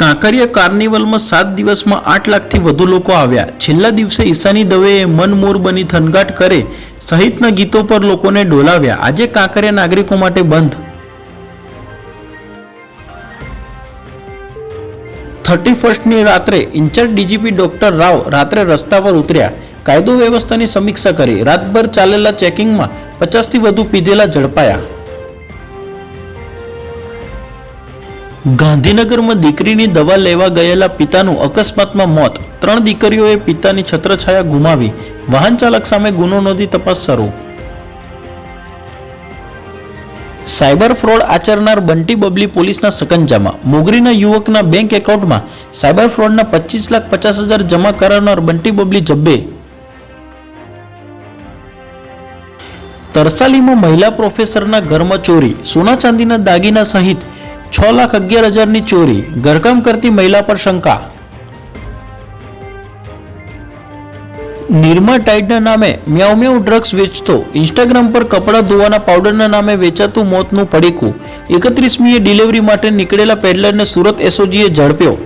કાંકરિયા કાર્નિવલમાં સાત દિવસમાં આઠ લાખથી વધુ લોકો આવ્યા. છેલ્લા દિવસે ઈશાની દવેએ મન મોર બની થનગાટ કરે સહિતના ગીતો પર લોકોને ડોલાવ્યા. આજે કાંકરિયા નાગરિકો માટે બંધ. થર્ટી ફર્સ્ટની રાત્રે ઇન્ચાર્જ ડીજીપી ડોક્ટર રાવ રાત્રે રસ્તા પર ઉતર્યા. કાયદો વ્યવસ્થાની સમીક્ષા કરી. રાતભર ચાલેલા ચેકિંગમાં પચાસથી વધુ પીધેલા ઝડપાયા. ગાંધીનગરમાં દીકરીની દવા લેવા ગયેલા પિતાનું અકસ્માતમાં મોત. ત્રણ દીકરીઓએ પિતાની છત્રછાયા ગુમાવી. વાહન ચાલક સામે ગુનો નોંધી તપાસ શરૂ. સાયબર ફ્રોડ આચરનાર બંટી બબલી પોલીસના સકંજામાં મોગરીના યુવકના બેંક એકાઉન્ટમાં સાયબર ફ્રોડના પચીસ લાખ પચાસ હજાર જમા કરાવનાર બંટી બબલી જબ્બે. તરસાલીમાં મહિલા પ્રોફેસરના ઘરમાં ચોરી. સોના ચાંદીના દાગીના સહિત છ લાખ અગિયાર હજારની ચોરી, ઘરકામ કરતી મહિલા પર શંકા. નિરમા ટાઈડના નામે મ્યાઉ મ્યાઉ ડ્રગ્સ વેચતો, ઇન્સ્ટાગ્રામ પર કપડાં ધોવાના પાવડરના નામે વેચાતું મોતનું પડીકું એકત્રીસમીએ ડિલિવરી માટે નીકળેલા પેડલરને સુરત એસઓજીએ ઝડપ્યો.